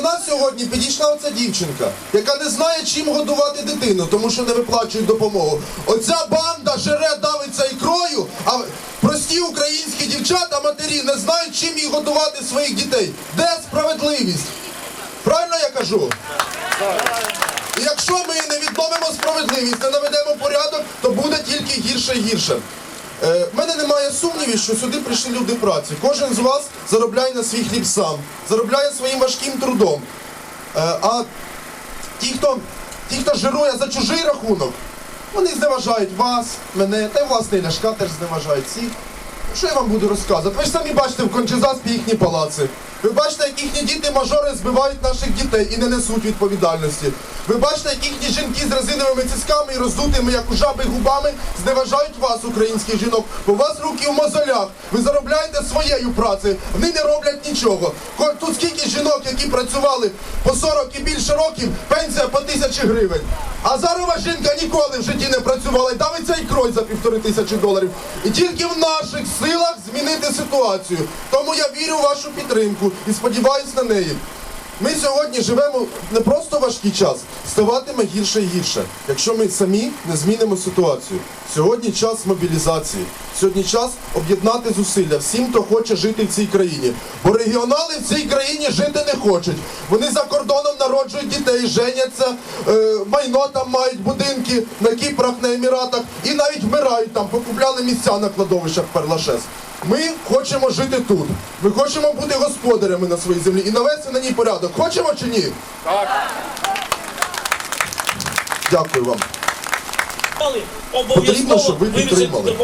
до нас сьогодні підійшла оця дівчинка, яка не знає, чим годувати дитину, тому що не виплачують допомогу. Оця банда жере давиться ікрою, а прості українські дівчата, матері не знають, чим їй годувати своїх дітей. Де справедливість? Правильно я кажу? І якщо ми не відновимо справедливість, не наведемо порядок, то буде тільки гірше і гірше. Е, в мене немає сумнівів, що сюди прийшли люди праці. Кожен з вас заробляє на свій хліб сам, заробляє своїм важким трудом. Е, а ті, хто, ті, хто жирує за чужий рахунок, вони зневажають вас, мене, та й власне Ляшка теж зневажають всіх. Що я вам буду розказувати? Ви ж самі бачите в Кончезаспі їхні палаци. Ви бачите, як їхні діти-мажори збивають наших дітей і не несуть відповідальності. Ви бачите, як їхні жінки з резиновими цисками і роздутими, як у жаби губами, зневажають вас, українських жінок, бо у вас руки в мозолях. Ви заробляєте своєю працею, вони не роблять нічого. Тут скільки жінок, які працювали по 40 і більше років, пенсія по тисячі гривень. А зарова жінка ніколи в житті не працювала і давиться ікрой за півтори тисячі доларів. І тільки в наших силах змінити ситуацію. Тому я вірю в вашу підтримку і сподіваюся на неї. Ми сьогодні живемо не просто важкий час, ставатиме гірше і гірше, якщо ми самі не змінимо ситуацію. Сьогодні час мобілізації. Сьогодні час об'єднати зусилля всім, хто хоче жити в цій країні. Бо регіонали в цій країні жити не хочуть. Вони за кордоном народжують дітей, женяться, е, майно там мають будинки на Кіпрох, на Еміратах і навіть вмирають там, покупляли місця на кладовищах Перлашес. Ми хочемо жити тут. Ми хочемо бути господарями на своїй землі і навести на ній порядок. Хочемо чи ні? Так. Дякую вам. Потрібно, щоб ви підтримали.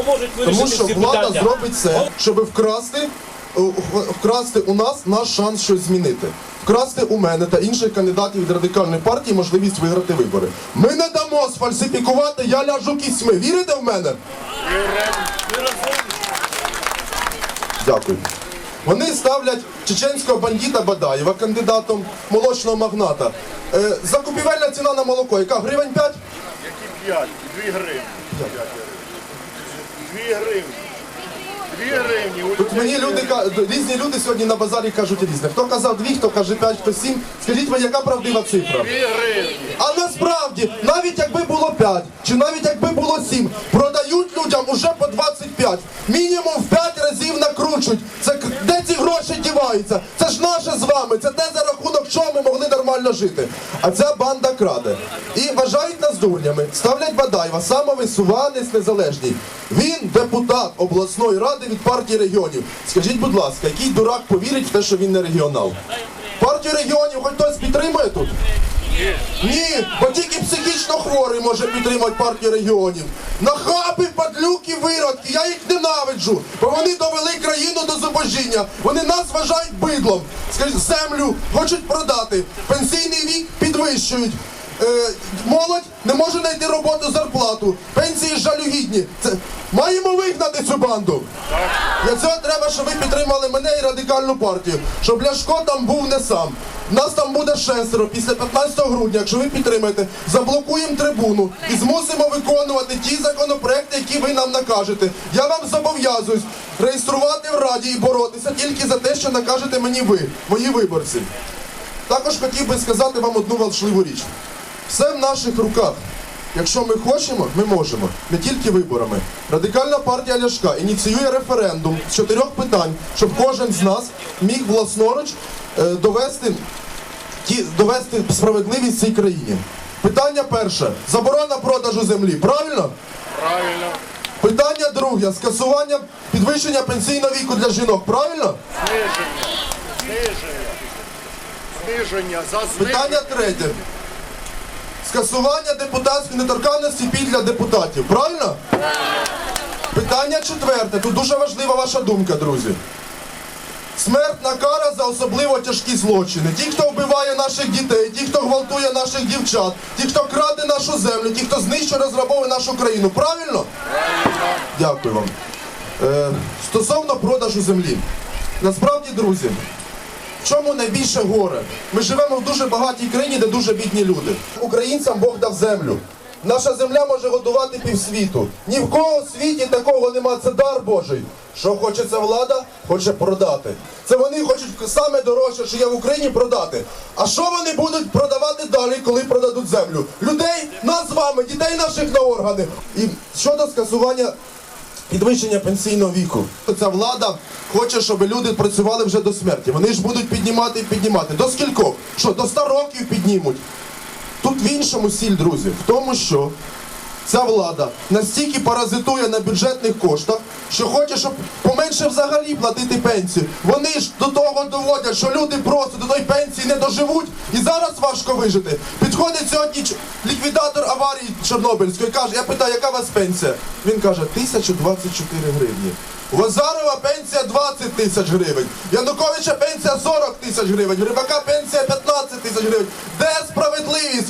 Тому що влада зробить все, щоб вкрасти, е, вкрасти у нас наш шанс щось змінити. Вкрасти у мене та інших кандидатів від радикальної партії можливість виграти вибори. Ми не дамо сфальсифікувати, я ляжу кісьми. Вірите в мене? Дякую. Вони ставлять чеченського бандита Бадаєва кандидатом молочного магната. Е, закупівельна ціна на молоко, яка гривень 5? Які 5? 2 гривні. 2 гривні. 2 гривні. Тут мені люди ка- різні люди сьогодні на базарі кажуть різне. Хто казав 2, хто каже 5, хто 7. Скажіть мені, яка правдива цифра? 2 гривні. А насправді, навіть якби було 5, чи навіть якби було 7, продають людям уже по 25. Мінімум гроші діваються? Це ж наше з вами. Це те за рахунок чого ми могли нормально жити. А ця банда краде. І вважають нас дурнями. Ставлять Бадаєва, самовисуванець незалежний. Він депутат обласної ради від партії регіонів. Скажіть, будь ласка, який дурак повірить в те, що він не регіонал? Партію регіонів хоч хтось підтримує тут? Ні, бо тільки психічно хворий може підтримати партію регіонів. Нахаби, падлюки, виродки, я їх ненавиджу, бо вони довели країну до зубожіння. Вони нас вважають бидлом. Землю хочуть продати, пенсійний вік підвищують. Е, молодь не може знайти роботу зарплату, пенсії жалюгідні. Це маємо вигнати цю банду. Для цього треба, щоб ви підтримали мене і радикальну партію, щоб Ляшко там був не сам. Нас там буде шестеро після 15 грудня, якщо ви підтримаєте, заблокуємо трибуну і змусимо виконувати ті законопроекти, які ви нам накажете. Я вам зобов'язуюсь реєструвати в раді і боротися тільки за те, що накажете мені ви, мої виборці. Також хотів би сказати вам одну важливу річ. Все в наших руках. Якщо ми хочемо, ми можемо. Не тільки виборами. Радикальна партія Ляшка ініціює референдум з чотирьох питань, щоб кожен з нас міг власноруч е, довести, довести справедливість цій країні. Питання перше. Заборона продажу землі. Правильно? Правильно. Питання друге. Скасування підвищення пенсійного віку для жінок. Правильно? Зниження. Зниження. Зниження. За зниження. Питання третє. Скасування депутатської недоторканності пільг для депутатів. Правильно? Питання четверте. Тут дуже важлива ваша думка, друзі. Смертна кара за особливо тяжкі злочини. Ті, хто вбиває наших дітей, ті, хто гвалтує наших дівчат, ті, хто краде нашу землю, ті, хто знищує, розграбовує нашу країну. Правильно? Дякую вам. Е, стосовно продажу землі. Насправді, друзі, чому найбільше горе? Ми живемо в дуже багатій країні, де дуже бідні люди. Українцям Бог дав землю. наша земля може годувати півсвіту. Ні в кого в світі такого нема, це дар Божий. Що хоче ця влада? Хоче продати. Це вони хочуть саме дорожче, що є в Україні, продати. А що вони будуть продавати далі, коли продадуть землю? Людей, нас з вами, дітей наших на органи. І щодо скасування підвищення пенсійного віку. Ця влада хоче, щоб люди працювали вже до смерті. Вони ж будуть піднімати і піднімати. До скількох? Що, до 100 років піднімуть? Тут в іншому сіль, друзі, в тому, що ця влада настільки паразитує на бюджетних коштах, що хоче, щоб поменше взагалі платити пенсію. Вони ж до того доводять, що люди просто до тої пенсії не доживуть, і зараз важко вижити. Підходить сьогодні ліквідатор аварії Чорнобильської, каже, я питаю, яка у вас пенсія? Він каже, 1024 гривні. У пенсія 20 тисяч гривень. Януковича пенсія 40 тисяч гривень. Рибака пенсія 15 тисяч гривень. Де справедливість?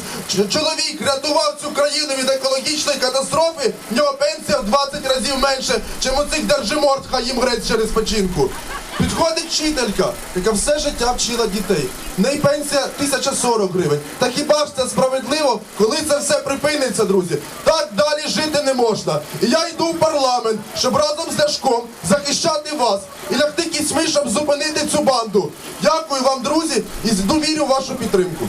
Чоловік рятував цю країну від екологічної катастрофи. В нього пенсія в 20 разів менше, чим у цих держиморд, хай їм грець через печінку. Підходить вчителька, яка все життя вчила дітей. В неї пенсія 1040 гривень. Та хіба ж це справедливо, коли це все припиниться, друзі? Так далі жити не можна. І я йду в парламент, щоб разом з Ляшком захищати вас і лягти кісьми, щоб зупинити цю банду. Дякую вам, друзі, і довірю вашу підтримку.